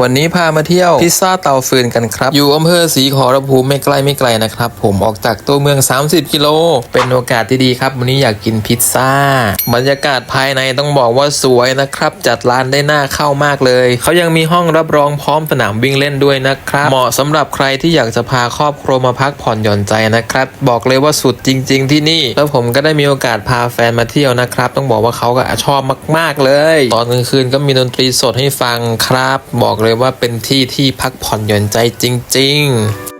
วันนี้พามาเที่ยวพิซซ่าเตาฟืนกันครับ อยู่อำเภอศรีขอรภูมิไม่ไกล้ไม่ไกลนะครับ ผมออกจากตัวเมือง 30 กิโล เป็นโอกาสที่ดีครับ วันนี้อยากกินพิซซ่า บรรยากาศภายในต้องบอกว่าสวยนะครับ จัดร้านได้หน่าเข้ามากเลย เขายังมีห้องรับรองพร้อมสนามวิ่งเล่นด้วยนะครับ เหมาะสำหรับใครที่อยากจะพาครอบครัวมาพักผ่อนหย่อนใจนะครับ บอกเลยว่าสุดจริง ๆ ที่นี่ แล้วผมก็ได้มีโอกาสพาแฟนมาเที่ยวนะครับ ต้องบอกว่าเขาก็ชอบมาก ๆเลย ตอนกลางคืนก็มีดนตรีสดให้ฟังครับ บอกเลยว่าเป็นที่ที่พักผ่อนหย่อนใจจริง ๆ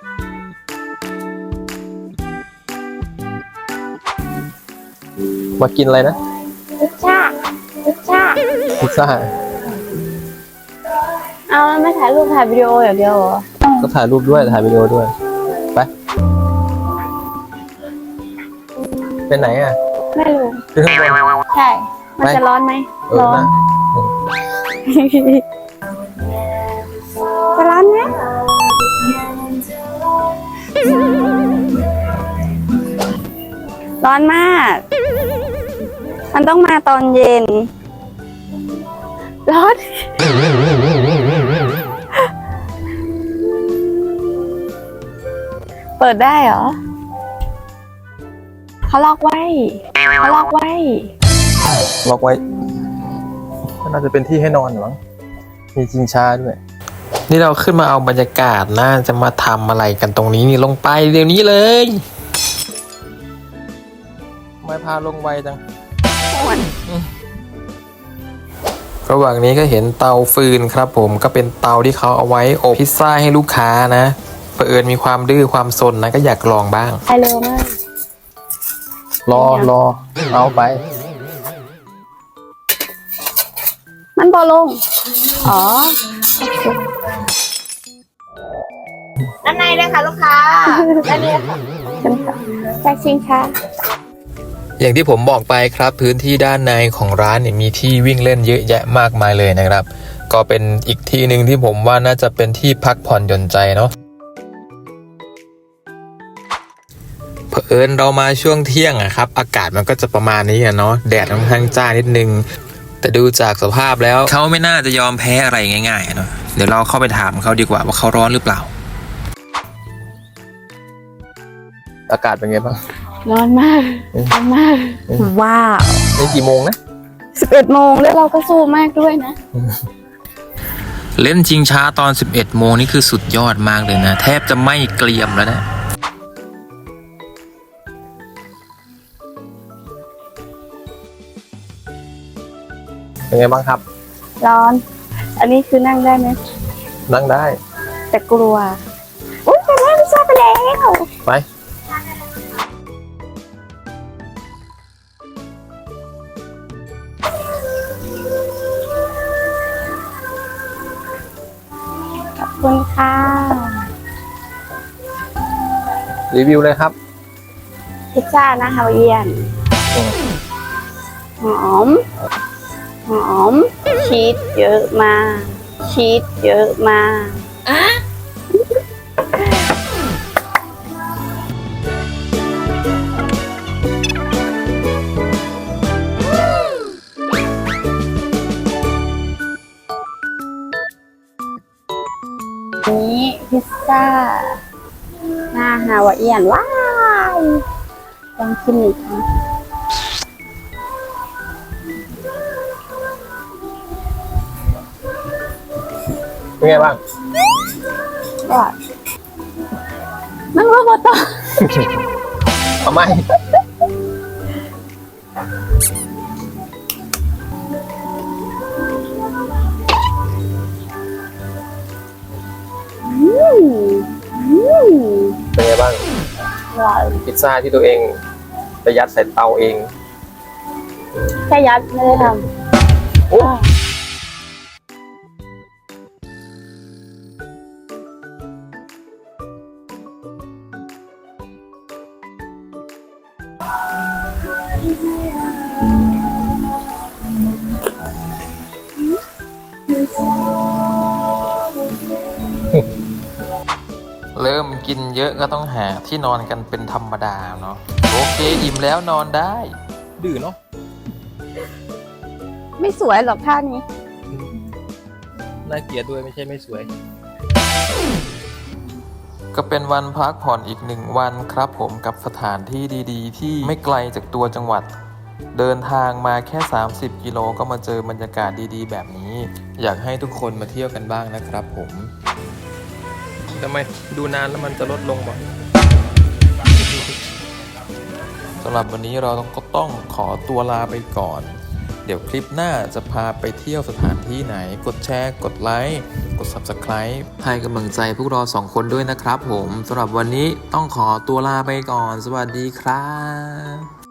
มากินอะไรนะพิซซ่าพิซซ่าพิซซ่าเอาแล้วไม่ถ่ายรูปถ่ายวิดีโออย่างเดียวเหรอก็ถ่ายรูปด้วยถ่ายวิดีโอด้วยไปเป็นไหนอะไม่รู้ขึ้นข้างบนใช่ มันจะร้อนไหมเออร้อน นะจะร้อนไหมร้อนมาก มันต้องมาตอนเย็น ร้อน เปิดได้เหรอ เขาล็อกไว้ เขาล็อกไว้ ล็อกไว้ น่าจะเป็นที่ให้นอนหรือมั้งมีชิงช้าด้วย นี่เราขึ้นมาเอาบรรยากาศน่าจะมาทำอะไรกันตรงนี้นี่ลงไปเดี๋ยวนี้เลยทำไม่พาลงไวจังระหว่างนี้ก็เห็นเตาฟืนครับผมก็เป็นเตาที่เขาเอาไว้อบพิซซ่าให้ลูกค้านะเผอิญมีความดื้อความสนนะก็อยากลองบ้างไปเร็วมากรอรอเอาไป มันบอลง อ๋อด้านในเลยค่ะลูกค้าด้านนี้ค่ะฉันค่ะแจ็คชิงช้าอย่างที่ผมบอกไปครับพื้นที่ด้านในของร้านเนี่ยมีที่วิ่งเล่นเยอะแยะมากมายเลยนะครับ ก็เป็นอีกที่หนึ่งที่ผมว่าน่าจะเป็นที่พักผ่อนหย่อนใจเนาะเผอิญเรามาช่วงเที่ยงอะครับ อากาศมันก็จะประมาณนี้อะเนาะแดดค่อนข้างจ้านิดนึง แต่ดูจากสภาพแล้ว เขาไม่น่าจะยอมแพ้อะไรง่ายๆอะเนาะเดี๋ยวเราเข้าไปถามเขาดีกว่าว่าเขาร้อนหรือเปล่า อากาศเป็นไงบ้าง ร้อนมาก ร้อนมาก ว้าวนี่กี่โมงนะสิบเอ็ดโมงแล้วเราก็สู้มากด้วยนะ เล่นชิงช้าตอน 11 โมงนี่คือสุดยอดมากเลยนะ แทบจะไม่เกลียมแล้วนะ เป็นไงบ้างครับ ร้อน อันนี้คือนั่งได้ไหมนั่งได้ แต่กลัว อุ้ยไปแล้วพิซซ่าไปแล้ว ไป ขอบคุณค่ะ รีวิวเลยครับพิซซ่านะฮาวายเอียน หอม หอม ชีสเยอะมาก ชีสเยอะมากนี้พิซซ่า หน้าฮาวายเอียน ว้าวลองชิมอีกครั้ง เป็นไงบ้าง ก็นั่งรถบต่อทำไม อืมอืมเป็นไงบ้าง อร่อยพิซซ่าที่ตัวเองไปยัดใส่เตาเอง แค่ยัดไม่ได้ทโอ้ำ เริ่มกินเยอะก็ต้องหาที่นอนกันเป็นธรรมดาเนาะโอเคอิ่มแล้วนอนได้ ดื้อเนาะไม่สวยหรอกท่านี้ น่าเกลียดด้วยไม่ใช่ไม่สวย ก็เป็นวันพักผ่อนอีกหนึ่งวันครับผมกับสถานที่ดีๆ ที่ไม่ไกลจากตัวจังหวัด เดินทางมาแค่ 30 กิโลก็มาเจอบรรยากาศดีๆ แบบนี้ อยากให้ทุกคนมาเที่ยวกันบ้างนะครับผมทำไมดูนานแล้วมันจะลดลงบ่สำหรับวันนี้เราก็ต้องขอตัวลาไปก่อน เดี๋ยวคลิปหน้าจะพาไปเที่ยวสถานที่ไหน กดแชร์ กดไลค์ กด Subscribe ให้กำลังใจพวกเราสองคนด้วยนะครับผมสำหรับวันนี้ต้องขอตัวลาไปก่อน สวัสดีครับ